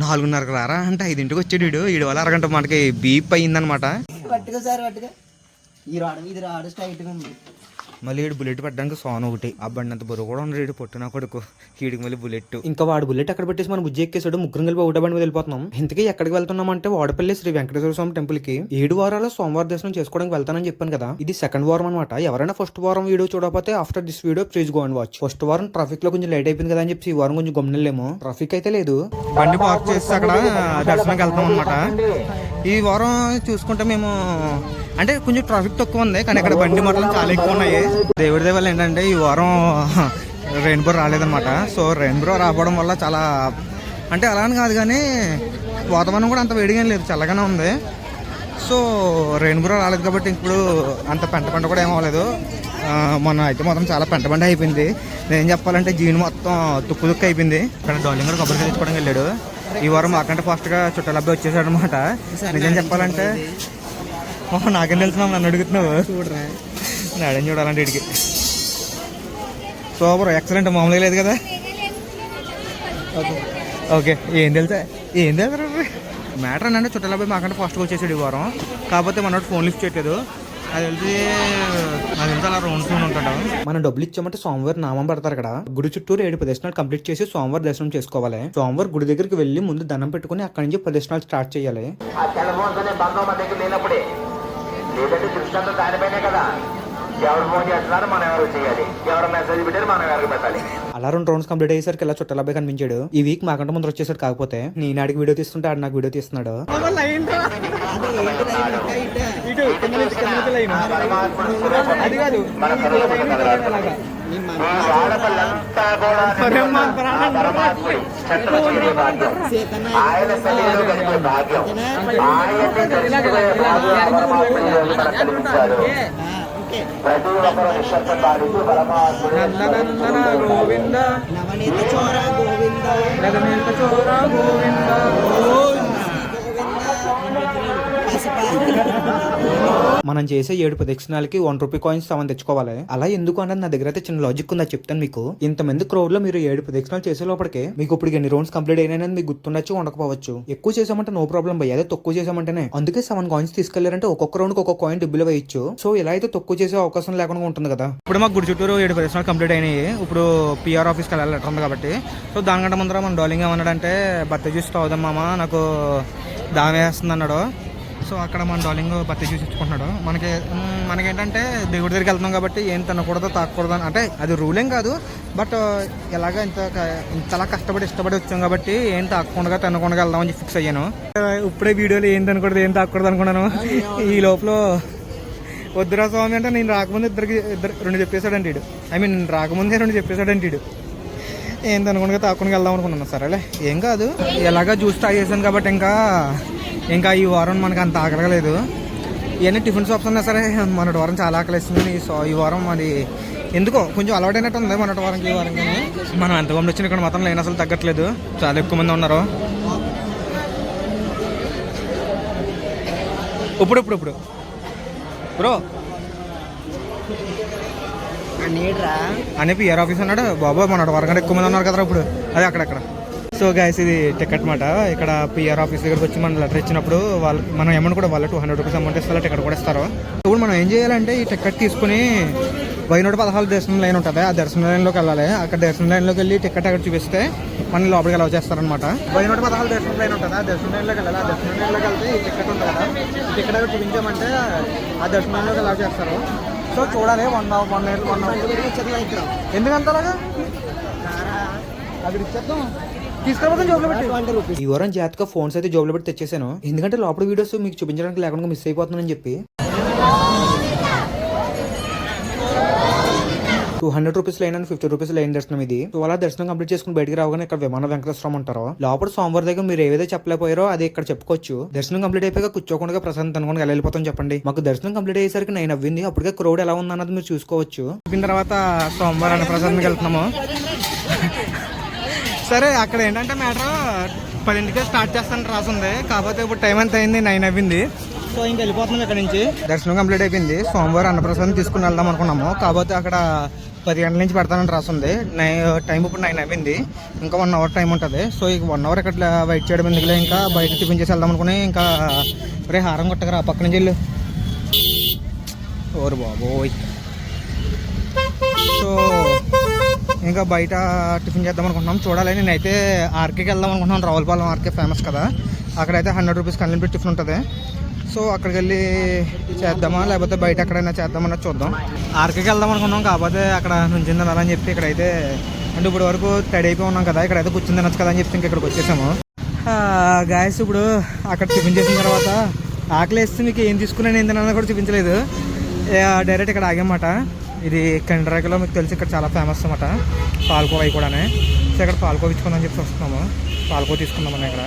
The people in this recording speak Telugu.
నాలుగున్నరకు రారా? అంటే ఐదింటికి వచ్చాడు వీడు. వీడి వల్ల అరగంట మనకి బీప్ అయ్యిందనమాట పట్టుకో సార్ పట్టుకో. ఈ రాడు ఇది రాడు స్ట్రైట్గా ఉంది. మళ్ళీ వీడు బుల్లెట్ పెట్టడానికి సోన్ ఒకటి. ఆ బండి అంత బరువు కూడా ఉండడు పొట్టిన కొడుకు. వీడికి మళ్ళీ బుల్లెట్ ఇంకా వాడు బుల్లెట్ అక్కడ పెట్టేసి మన బుజ్జి ఎక్కేసాడు ముగ్గురు కలిపి ఒకటే బండి మీద వెళ్ళిపోతున్నాం. ఇంతకీ ఎక్కడికి వెళ్తున్నాం అంటే వాడపల్లి శ్రీ వెంకటేశ్వర స్వామి టెంపుల్కి. ఏడు వారాల సోమవారం దర్శనం చేసుకోవడానికి వెళ్తానని చెప్పాను కదా. ఇది సెకండ్ వారం అనమాట ఎవరైనా ఫస్ట్ వారం వీడియో చూడకపోతే after this video please go and watch first వారం ట్రాఫిక్లో కొంచెం లేట్ అయిపోయింది కదా అని చెప్పి ఈ వారం కొంచెం గమనిలేము ట్రాఫిక్ అయితే లేదు. బండి పార్క్ చేసి అక్కడ దర్శనంకి వెళ్తాం అనమాట ఈ వారం చూసుకుంటే మేము అంటే కొంచెం ట్రాఫిక్ తక్కువ ఉంది కానీ అక్కడ బండి మాటలు చాలా ఎక్కువ ఉన్నాయి. దేవుడి దేవాలు ఏంటంటే ఈ వారం రెయిన్బో రాలేదన్నమాట. సో రెయిన్బో రావడం వల్ల చాలా అంటే అలా అని కాదు కానీ వాతావరణం కూడా అంత వేడిగా లేదు చల్లగానే ఉంది. సో రెయిన్బో రాలేదు కాబట్టి ఇప్పుడు అంత పెంట పంట కూడా ఏమవ్వలేదు మొన్న అయితే మొత్తం చాలా పెంట పంట అయిపోయింది. నేను చెప్పాలంటే జీన్ మొత్తం తుక్కు తుక్కు అయిపోయింది. ఇక్కడ డాలింగ్ కూడా కొబ్బరికాయ తెచ్చుకోవడానికి వెళ్ళాడు. ఈ వారం మాకంటే ఫాస్ట్గా చుట్టాల అబ్బాయి వచ్చేసాడు అనమాట నిజం చెప్పాలంటే నాకేం తెలుసు నన్ను అడుగుతున్నావు. చూడరా. చూడాలంటే ఇడికి. సూపర్ ఎక్సలెంట్ మామూలుగా లేదు కదా? ఓకే ఏం తెలుసా? ఏం తెలుసా? మ్యాటర్ అంటే చుట్టాల అబ్బాయి మాకంటే ఫాస్ట్గా వచ్చేసాడు ఈ వారం. కాకపోతే మనోడు ఫోన్ లిఫ్ట్ చేయట్లేదు. అది తెలిసి తెలిసి అలా ఉంటాడు మనం డబ్బులు ఇచ్చామంటే సోమవారం నామం పెడతారు ఇక్కడ గుడి చుట్టూరు ఏడు ప్రదర్శనలు కంప్లీట్ చేసి సోమవారం దర్శనం చేసుకోవాలి. సోమవారం గుడి దగ్గరికి వెళ్ళి ముందు దండం పెట్టుకుని అక్కడి నుంచి ప్రదర్శనలు స్టార్ట్ చేయాలి. దానిపైనే కదా. ఎవరు ఫోన్ చేస్తున్నారు మనం ఎవరు చేయాలి? ఎవరు మెసేజ్ పెట్టారు మనం ఎవరికి పెట్టాలి? అలా రెండు రౌండ్స్ కంప్లీట్ అయ్యేసరికి ఇలా చుట్టాల అబ్బాయి కనిపించాడు. ఈ వీక్ మాకంటే ముందు వచ్చేసాడు కాకపోతే నేను ఆడికి వీడియో తీస్తుంటే ఆడు నాకు వీడియో తీస్తున్నాడు. ఆడపిల్లంతా కూడా పరమాత్ముడి భాగ్యం ఆయన భాగ్యం ఆయన్ని భాగ్యం ప్రతి ఒక్కరు నిశ్శబ్దం పాటిస్తూ పరమాత్ముడు గోవింద నవనీత చోర గోవింద గోవింద మనం చేసే ఏడు ప్రదక్షిణాలకి వన్ రూపీ కాయిన్స్ సెవెన్ తెచ్చుకోవాలి. అలా ఎందుకు అన్నది నా దగ్గర అయితే చిన్న లాజిక్ ఉందా చెప్తాను మీకు. ఇంతమంది క్రౌడ్లో మీరు ఏడు ప్రదక్షిణాలు చేసే లోపలికే మీకు ఇప్పుడు ఎన్ని రౌండ్స్ కంప్లీట్ అయినాయని మీకు గుర్తుండొచ్చు ఉండకపోవచ్చు. ఎక్కువ చేసామంటే నో ప్రాబ్లం భయ్య అదే తక్కువ చేసామంటేనే. అందుకే సెవెన్ కాయిన్స్ తీసుకెళ్ళారంటే ఒక్కొక్క రౌండ్ ఒక్కొక్క కాయిన్ డబ్బులు వేయచ్చు. సో ఇలా అయితే తక్కువ చేసే అవకాశం లేకుండా ఉంటుంది కదా. ఇప్పుడు మాకు గుడి చుట్టూరు ఏడు ప్రదక్షిణాలు కంప్లీట్ అయినాయి. ఇప్పుడు పిఆర్ ఆఫీస్కి వెళ్ళాలి లెటర్ ఉంది కాబట్టి. సో దానికంటే ముందర మన డాలింగ్ ఏమన్నాడంటే బత్త జ్యూస్ తాగుదాం మామ నాకు దాని వేస్తుంది అన్నాడు. సో అక్కడ మన డాలింగ్ బత్తి చూసి ఇచ్చుకుంటున్నాడు. మనకి మనకేంటంటే దేవుడి దగ్గరికి వెళ్తున్నాం కాబట్టి ఏం తినకూడదు తాకూడదు అని. అంటే అది రూలేం కాదు బట్ uh, ఎలాగ ఇంత ఇంతలా కష్టపడి ఇష్టపడి వచ్చాం కాబట్టి ఏం తాకకుండా తినకుండా వెళ్దామని ఫిక్స్ అయ్యాను. ఇప్పుడే వీడియోలో ఏం తినకూడదు ఏం తాకూడదు అనుకున్నాను. ఈ లోపల వద్దురా స్వామి అంటే నేను రాకముందు ఇద్దరికి ఇద్దరు రెండు చెప్పేశాడంటే వీడు ఐ మీన్ రాకముందే రెండు చెప్పేశాడంటే వీడు ఏం తినకుండా తాకుండా వెళ్దాం అనుకున్నాను. సరేలే ఏం కాదు. ఎలాగా జ్యూస్ తాగేసాను కాబట్టి ఇంకా ఇంకా ఈ వారం మనకు అంత ఆకలగలేదు. ఇవన్నీ టిఫిన్ షాప్స్ ఉన్నా సరే మొన్నటి వారం చాలా ఆకలిస్తుంది సో ఈ వారం అది ఎందుకో కొంచెం అలవాటైనట్టు ఉంది మొన్నటి వారం ఈ వారం కానీ. మనం ఎంత మంది వచ్చిన ఇక్కడ మాత్రం లేని అసలు తగ్గట్లేదు. చాలా ఎక్కువ మంది ఉన్నారు. ఇప్పుడు ఇప్పుడు ఇప్పుడు. బ్రో. అని పిఆర్ ఆఫీస్ ఉన్నాడు. బాబా మన వరకంటే ఎక్కువ మంది ఉన్నారు కదా ఇప్పుడు. అదే అక్కడక్కడ. సో గైస్ ఇది టికెట్ మాట ఇక్కడ పిఆర్ ఆఫీస్ దగ్గరకు వచ్చి మన లెటర్ ఇచ్చినప్పుడు వాళ్ళు మనం అమౌంట్ కూడా వాళ్ళు టూ హండ్రెడ్ రూపీస్ అమౌంట్ ఇస్తారు టికెట్ కూడా ఇస్తారు. ఇప్పుడు మనం ఏం చేయాలంటే ఈ టికెట్ తీసుకుని వైనూట పదహారు దర్శనం లైన్ ఉంటుంది. ఆ దర్శనం లైన్లోకి వెళ్ళాలి. అక్కడ దర్శనం లైన్లోకి వెళ్ళి టికెట్ అక్కడ చూపిస్తే మన లోపలికి అలౌ చేస్తారనమాట వైనూట పదహారు దర్శనం లైన్ ఉంటుంది. ఆ దర్శనం లైన్లోకి వెళ్ళాలి. ఆ దర్శనం లైన్లోకి వెళ్తే ఈ టికెట్ ఉంటుంది కదా. టికెట్ అక్కడ చూపించామంటే ఆ దర్శనం లైన్లోకి అలౌ చేస్తారు. సో చూడాలి. వన్ వన్ వన్ ఎందుకంత అలాగా అది ఇచ్చేద్దాం. ఈ వారం జాతక ఫోన్స్ అయితే జోబులో పెట్టి తెచ్చేసాను. ఎందుకంటే లోపల వీడియోస్ మీకు చూపించడానికి లేకుండా మిస్ అయిపోతుందని చెప్పి. Two hundred rupees line and fifty rupees line దర్శనం ఇది. సో అలా దర్శనం కంప్లీట్ చేసుకుని బయటికి రావగానే ఇక్కడ విమాన వెంకటేశ్వరం ఉంటారు. లోపల సోమవారం దగ్గర మీరు ఏవైతే చెప్పలేకపోయారో అది ఇక్కడ చెప్పుకోవచ్చు. దర్శనం కంప్లీట్ అయిపోయాక కూర్చోకుండా ప్రశాంత్ అనుకుని ఎలా వెళ్ళిపోతాం చెప్పండి. మాకు దర్శనం కంప్లీట్ అయ్యేసరికి నైన్ అవ్వింది. అప్పటికే క్రౌడ్ ఎలా ఉందన్నది మీరు చూసుకోవచ్చు. తర్వాత సోమవారం ప్రశాంత్కి వెళ్తున్నాము. సరే అక్కడ ఏంటంటే మ్యాటర్ పదింటికే స్టార్ట్ చేస్తాను రాసింది కాకపోతే ఇప్పుడు టైం ఎంత అయింది? నైన్ అయింది సో ఇంక వెళ్ళిపోతున్నాం ఇక్కడ నుంచి. దర్శనం కంప్లీట్ అయిపోయింది. సోమవారం అన్నప్రసాదం తీసుకుని వెళ్దాం అనుకున్నాము. కాకపోతే అక్కడ పది గంటల నుంచి పెడతానని రాసింది నై టైం ఇప్పుడు నైన్ అయింది ఇంకా వన్ అవర్ టైం ఉంటుంది. సో ఇక వన్ అవర్ ఇక్కడ వెయిట్ చేయడం ఎందుకులే? ఇంకా బయట టిఫిన్ చేసి వెళ్దాం అనుకుని ఇంకా రే హారం కొట్టకరా పక్క నుంచి వెళ్ళు. ఓరు బాబోయ్. సో ఇంకా బయట టిఫిన్ చేద్దాం అనుకుంటున్నాం. చూడాలి. నేనైతే ఆర్కేకి వెళ్దాం అనుకుంటున్నాను. రావులపాలెం ఆర్కే ఫేమస్ కదా. అక్కడైతే హండ్రెడ్ రూపీస్ అన్లిమిటెడ్ టిఫిన్ ఉంటుంది. సో అక్కడికి వెళ్ళి చేద్దామా? లేకపోతే బయట ఎక్కడైనా చేద్దామన్నా చూద్దాం. ఆర్కేకి వెళ్దాం అనుకున్నాం కాకపోతే అక్కడ నుంచి అని చెప్పి ఇక్కడైతే అంటే ఇప్పుడు వరకు రెడీ అయిపోయి ఉన్నాం కదా. ఇక్కడైతే కూర్చుని తినచ్చు కదా అని చెప్పి ఇంక ఇక్కడికి వచ్చేసాము. గాయస్ ఇప్పుడు అక్కడ టిఫిన్ చేసిన తర్వాత ఆకలి వేస్తే మీకు ఏం తీసుకున్నాను ఏం తినాలని కూడా చూపించలేదు. డైరెక్ట్ ఇక్కడ ఆగామాట ఇది కండ్రాకలో మీకు తెలిసి ఇక్కడ చాలా ఫేమస్ అనమాట పాలకోవ అవి కూడానే. సో ఇక్కడ పాలకోవ ఇచ్చుకుందామని చెప్పి వస్తున్నాము. పాలకోవ తీసుకుందామని ఇక్కడ.